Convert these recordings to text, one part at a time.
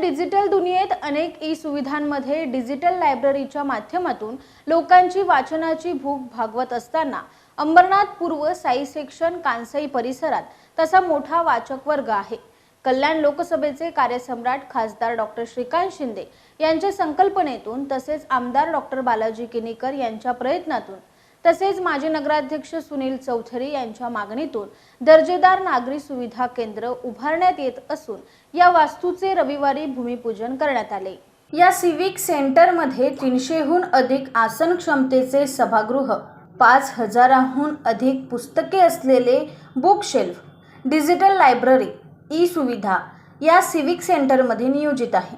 Digital दुनियेत अनेक E सुविधांमध्ये डिजिटल लायब्ररीच्या माध्यमातून लोकांची वाचनाची भूक भागवत असताना अंबरनाथ पूर्व साई सेक्शन कांसई परिसरात तसा मोठा वाचक वर्ग आहे. कल्याण लोकसभेचे कार्यसम्राट खासदार डॉक्टर श्रीकांत शिंदे यांच्या संकल्पनेतून तसेच आमदार डॉक्टर बालाजी किनीकर यांच्या प्रयत्नातून तसेच माजी नगराध्यक्ष सुनील चौधरी यांच्या मागणीतून दर्जेदार नागरी सुविधा केंद्र उभारण्यात येत असून या वास्तूचे रविवारी भूमिपूजन करण्यात आले. या सिविक सेंटरमध्ये तीनशेहून अधिक आसन क्षमतेचे सभागृह पाच हजाराहून अधिक पुस्तके असलेले book shelf digital library e सुविधा या सिविक सेंटरमध्ये नियोजित आहे.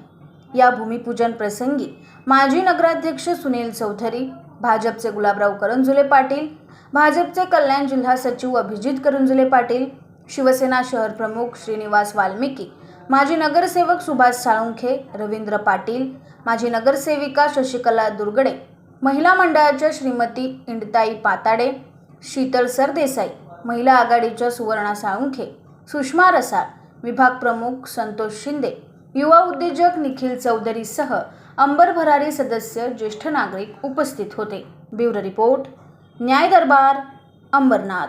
या भूमिपूजन प्रसंगी माजी नगराध्यक्ष सुनील चौधरी भाजपचे गुलाबराव करंजुले पाटील भाजपचे कल्याण जिल्हा सचिव अभिजित करंजुले पाटील शिवसेना शहर प्रमुख श्रीनिवास वाल्मिकी माजी नगरसेवक सुभाष साळुंखे रवींद्र पाटील माजी नगरसेविका शशिकला दुर्गडे महिला मंडळाच्या श्रीमती इंडताई पाताडे शीतल सरदेसाई महिला आघाडीच्या सुवर्णा साळुंखे सुषमा रसाळ विभाग प्रमुख संतोष शिंदे युवा उद्योजक निखिल चौधरीसह अंबर भरारी सदस्य ज्येष्ठ नागरिक उपस्थित होते. ब्युरो रिपोर्ट न्याय दरबार अंबरनाथ.